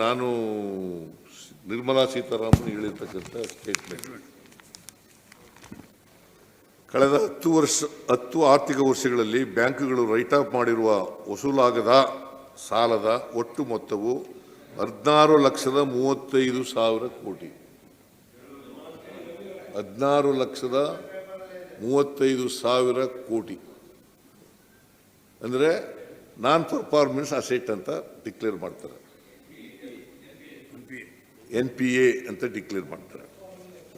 ನಾನು ನಿರ್ಮಲಾ ಸೀತಾರಾಮನ್ ಹೇಳಿರ್ತಕ್ಕಂಥ ಸ್ಟೇಟ್ಮೆಂಟ್ ಕಳೆದ ಹತ್ತು ವರ್ಷ, ಹತ್ತು ಆರ್ಥಿಕ ವರ್ಷಗಳಲ್ಲಿ ಬ್ಯಾಂಕುಗಳು ರೈಟ್ ಆಫ್ ಮಾಡಿರುವ ವಸೂಲಾಗದ ಸಾಲದ ಒಟ್ಟು ಮೊತ್ತವು ಹದಿನಾರು ಲಕ್ಷದ ಮೂವತ್ತೈದು ಸಾವಿರ ಕೋಟಿ. ಹದಿನಾರು ಲಕ್ಷದ ಮೂವತ್ತೈದು ಸಾವಿರ ಕೋಟಿ. ಅಂದರೆ ನಾನ್ ಪರ್ಫಾರ್ಮೆನ್ಸ್ ಅಸೆಟ್ ಅಂತ ಡಿಕ್ಲೇರ್ ಮಾಡ್ತಾರೆ. ಎನ್ ಪಿ ಎ ಅಂತ ಡಿಕ್ಲೇರ್ ಮಾಡ್ತಾರೆ.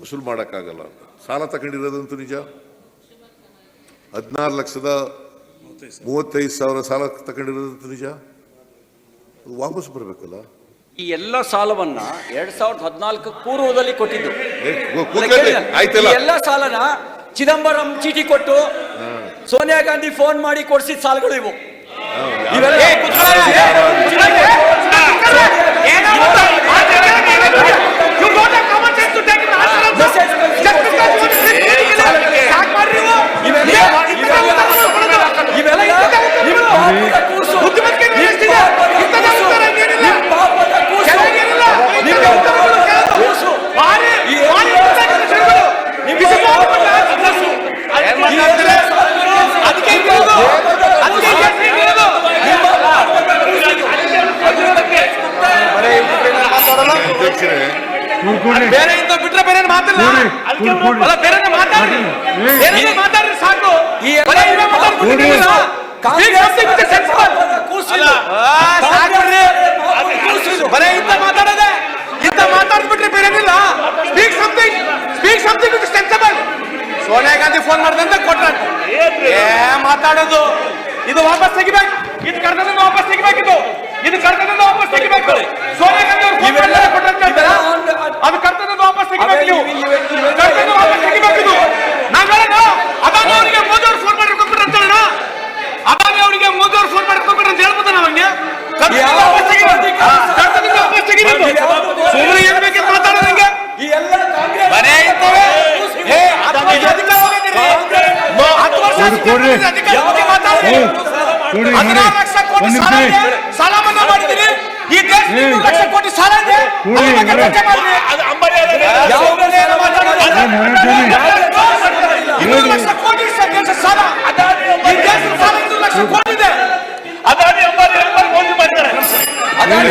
ವಸೂಲು ಮಾಡೋಕ್ಕಾಗಲ್ಲ ಅಂತ. ಸಾಲ ತಗೊಂಡಿರೋದಂತೂ ನಿಜ? ಹದಿನಾರು ಲಕ್ಷದ ಮೂವತ್ತೈದು ಸಾವಿರ ಸಾಲ ತಗೊಂಡಿರೋದಂತೂ ನಿಜ? ಅದು ವಾಪಸ್ ಬರಬೇಕಲ್ಲ? ಈ ಎಲ್ಲ ಸಾಲವನ್ನ ಎರಡ್ ಸಾವಿರದ ಹದಿನಾಲ್ಕು ಪೂರ್ವದಲ್ಲಿ ಕೊಟ್ಟಿದ್ದು. ಆಯ್ತಲ್ಲ? ಎಲ್ಲ ಸಾಲನ ಚಿದಂಬರಂ ಚೀಟಿ ಕೊಟ್ಟು ಸೋನಿಯಾ ಗಾಂಧಿ ಫೋನ್ ಮಾಡಿ ಕೊಡಿಸಿದ ಸಾಲಗಳು ಇವು. ಅಧ್ಯಕ್ಷರೇ. ಬೇರೆ ಇಂತ ಬಿಟ್ರೆ ಬೇರೆ ಮಾತಿಲ್ಲ. ಅಲ್ಲ ಬೇರೆ ಮಾತಾಡ್ರಿ ಬೇರೆ ಮಾತಾಡ್ರಿ ಸಾಕು. ಈ ಬರೀ ಇವೇ ಮಾತಾಡ್ಬಿಟ್ಟಿದ್ದೀರಲ್ಲ? ಬರೇ ಇಂತ ಮಾತಾಡೋದೆ. ಇಂತ ಮಾತಾಡ್ಬಿಟ್ರೆ ಬೇರೇನಿಲ್ಲ speak something speak something which sensible Sonia Gandhi phone ಮಾಡ್ದಂತ ಕೊಟ್ರ ಏ ಮಾತಾಡೋದು. ಇದು ವಾಪಸ್ ತೆಗಿಬೇಕು. ಇದು ಕರ್ನಾಟಕ ವಾಪಸ್ ತೆಗಿಬೇಕು ಇದು ಕರ್ನಾಟಕ ವಾಪಸ್ ತೆಗಿಬೇಕು ಸೋನಿಯಾ ಗಾಂಧಿ ಅವರು? ಇವೆಲ್ಲ on- ಅದು ಕರ್ತವ್ಯದ ವಾಪಸ್ ತೆಗಿಬೇಕು ಅವೆ ನೀವು ಕರ್ತವ್ಯದ ವಾಪಸ್ ತೆಗಿಬೇಕು ನಾನು ನಾವ್ ಹೇಳೋಣ ಅದಾನಿ ಅವರಿಗೆ ಮೋದಿ ಅವರು ಫೋನ್ ಮಾಡಿ ಕೊಟ್ಬಿಟ್ರು ಅಂತ ಹೇಳೋಣ. ಅದಾನಿ ಅವರಿಗೆ ಮೋದಿ ಅವರು ಫೋನ್ ಮಾಡಿ ಕೊಟ್ಬಿಟ್ರು ಅಂತ ಹೇಳ್ಬೋದ ನಾವಂಗೆ ಕರ್ತವ್ಯದ ವಾಪಸ್ ತೆಗಿಬೇಕು ಕರ್ತವ್ಯದ ವಾಪಸ್ ತೆಗಿಬೇಕು ಸುಮ್ಮನೆ ಏನ್ ಬೇಕಿತ್ತು ಮಾತಾಡೋದಂಗೆ ಈ ಎಲ್ಲ ಇಂತವೆ ಏ ಹತ್ತು ವರ್ಷ ಅಧಿಕಾರ? ಹೋಗಿದ್ದೀರಿ. ಹದಿನಾರು. ಲಕ್ಷ ಕೋಟಿ ಸಾಲ. ಇದೆ. ಸಾಲ ಮನ್ನಾ ಮಾಡಿದ್ದೀರಿ ಈ ಲಕ್ಷ ಕೋಟಿ ಸಾಲ ಇದೆ. ಇನ್ನೂರು ಲಕ್ಷ ಕೋಟಿ ದೇಶ ಸಾಲ ಈ ದೇಶದ ಸಾಲ ಇನ್ನೂರು ಲಕ್ಷ ಕೋಟಿ ಇದೆ ಅದಾನಿ ಅಂಬಾನಿ ಅಂಬಾನಿ ಮೋದಿ ಮಾಡಿದ್ದಾರೆ ಅದಾನಿ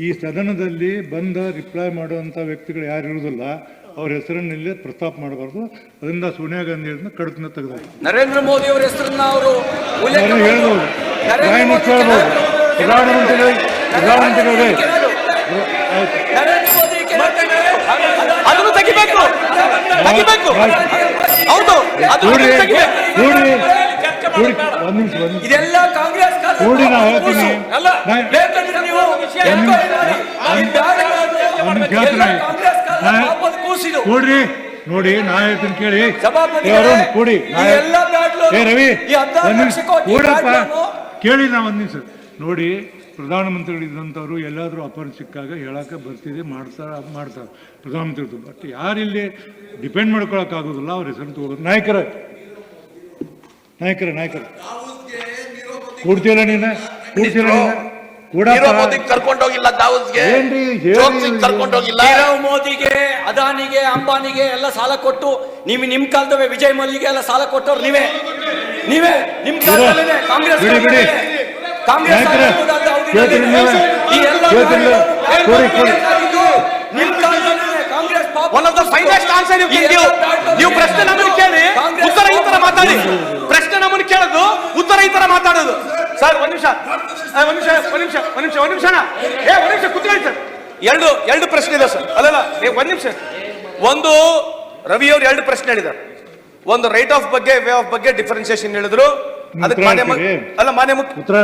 ಈ ಸದನದಲ್ಲಿ ಬಂದ ರಿಪ್ಲೈ ಮಾಡುವಂಥ ವ್ಯಕ್ತಿಗಳು ಯಾರು ಇರುವುದಿಲ್ಲ ಅವ್ರ ಹೆಸರನ್ನಿಲ್ಲೇ ಪ್ರಸ್ತಾಪ ಮಾಡಬಾರ್ದು. ಅದರಿಂದ ಸೋನಿಯಾ ಗಾಂಧಿ ಅವ್ರನ್ನ ಕಡತನ ತೆಗೆದ ನರೇಂದ್ರ ಮೋದಿ ಅವರ ಹೆಸರನ್ನ ಅವರು. ಹೇಳ್ಬೋದು. ಕೆಳಗೆ- ಪ್ರಧಾನಮಂತ್ರಿಗಳು ಪ್ರಧಾನಮಂತ್ರಿಗಳೇ ಅದನ್ನು ತೆಗಿಬೇಕು. ತೆಗಿಬೇಕು. ಹೌದು. ಇದೆಲ್ಲ ಕಾಂಗ್ರೆಸ್ ಕೂಡಿ ನಾ ಹೇಳ್ತೀನಿ. ಅಲ್ಲ, ನಾ- ಬೇಕಾದ್ರೆ ನೀವು enquiry ಮಾಡಿ. ಒಂದ್ ನಿಮಿಷ. ಎಲ್ಲ ಕಾಂಗ್ರೆಸ್ ಕಾಲದ ನಾ- ಪಾಪದ ಕೂಸಿದು. ನೋಡಿ ನಾ ಹೇಳ್ತೀನಿ ಕೇಳಿ. ಕೂಡಿ. ಏ ರವಿ ಕೂಡಪ್ಪ ಕೇಳಿ ನಾ ಒಂದ್ ನಿಮಿಷ. ನೋಡಿ ಪ್ರಧಾನಮಂತ್ರಿಗಳಿದ್ದಂಥವ್ರು ಎಲ್ಲಾದರೂ ಅಪರ ಸಿಕ್ಕಾಗ ಹೇಳಕ್ಕೆ ಬರ್ತಿದೆ ಮಾಡ್ತಾರ ಮಾಡ್ತಾರೆ. ಪ್ರಧಾನಮಂತ್ರಿ ಬಟ್ ಯಾರಿಲ್ಲಿ ಡಿಪೆಂಡ್ ಮಾಡ್ಕೊಳಕ್ಕಾಗೋದಿಲ್ಲ ಅವ್ರ ಹೆಸರು ತಗೋದು ನಾಯಕರ ನಾಯಕರ ನಾಯಕರ. ಕೊಡ್ತೀರ ನೀನ? ಕೊಡ್ತೀರ ಕರ್ಕೊಂಡೋಗಿಲ್ಲ ದಾವೂದ್ಗೆ? ಕರ್ಕೊಂಡೋಗಿಲ್ಲ? ನೀರವ್ ಮೋದಿಗೆ ಅದಾನಿಗೆ ಅಂಬಾನಿಗೆ ಎಲ್ಲ ಸಾಲ ಕೊಟ್ಟು ನೀವು ನಿಮ್ ಕಾಲದವೇ ವಿಜಯ್ ಮಲ್ಲಿಗೆ ಎಲ್ಲ ಸಾಲ ಕೊಟ್ಟವ್ರು ನೀವೇ. ನೀವೇ ನಿಮ್ ಕಾಲದಲ್ಲೇ ಕಾಂಗ್ರೆಸ್. ಕಾಂಗ್ರೆಸ್. ನಿಮ್ ಕಾಲದಲ್ಲೇ ಕಾಂಗ್ರೆಸ್ ಪಾಪ. One of the finest answer you ಈ ಕ್ಯಾನ್ ಎಲ್ಲ ಗಿವ್ ಬ್ಯಾಡ್ ನೀವು ಪ್ರಶ್ನೆ ನಮಗೆ ಕೇಳಿ. ಕಾಂಗ್ರೆಸ್ ಉತ್ತರ ಈ ತರ ಮಾತಾಡಿ. ಒಂದು ನಿಮಿಷ ಒಂದು ನಿಮಿಷ ಏ ಒಂದು ನಿಮಿಷ ಕುತ್ಕೊಳ್ಳಿ ಸರ್. ಎರಡು ಎರಡು ಪ್ರಶ್ನೆ ಇದೆ ಸರ್. ಅಲ್ಲಲ್ಲ ಏ ಒಂದು ನಿಮಿಷ. ಒಂದು ರವಿ ಅವರು ಎರಡು ಪ್ರಶ್ನೆ ಹೇಳಿದ್ದಾರೆ ಒಂದು ರೈಟ್ ಆಫ್ ಬಗ್ಗೆ ವೇ ಆಫ್ ಬಗ್ಗೆ ಡಿಫರೆನ್ಸಿಯೇಷನ್ ಹೇಳಿದ್ರು. ಅದಕ್ಕೆ ಮಾನ್ಯ ಅಲ್ಲ ಮಾನ್ಯ ಮುಖ್ಯಮಂತ್ರಿ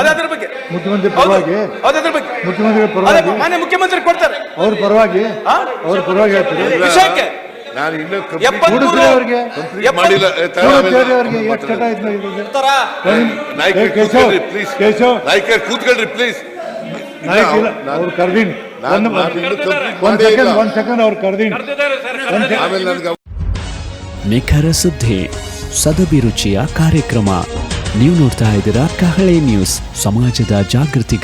ಅದೇ ಅದ್ರ ಬಗ್ಗೆ. ಮುಖ್ಯಮಂತ್ರಿ ಪರವಾಗಿ. ಅದ್ರ ಬಗ್ಗೆ. ಮುಖ್ಯಮಂತ್ರಿ ಪರವಾಗಿ. ಮಾನ್ಯ ಮುಖ್ಯಮಂತ್ರಿ ಕೊಡ್ತಾರೆ. ಅವ್ರ ಪರವಾಗಿ. ಅವ್ರ ಪರವಾಗಿ ವಿಷಯಕ್ಕೆ. ಸೆಕೆಂಡ್ ನಿಖರ ಸುದ್ದಿ ಸದಭಿರುಚಿಯ ಕಾರ್ಯಕ್ರಮ. ನೀವು ನೋಡ್ತಾ ಇದ್ದೀರಾ ಕಹಳೆ ನ್ಯೂಸ್ ಸಮಾಜದ ಜಾಗೃತಿ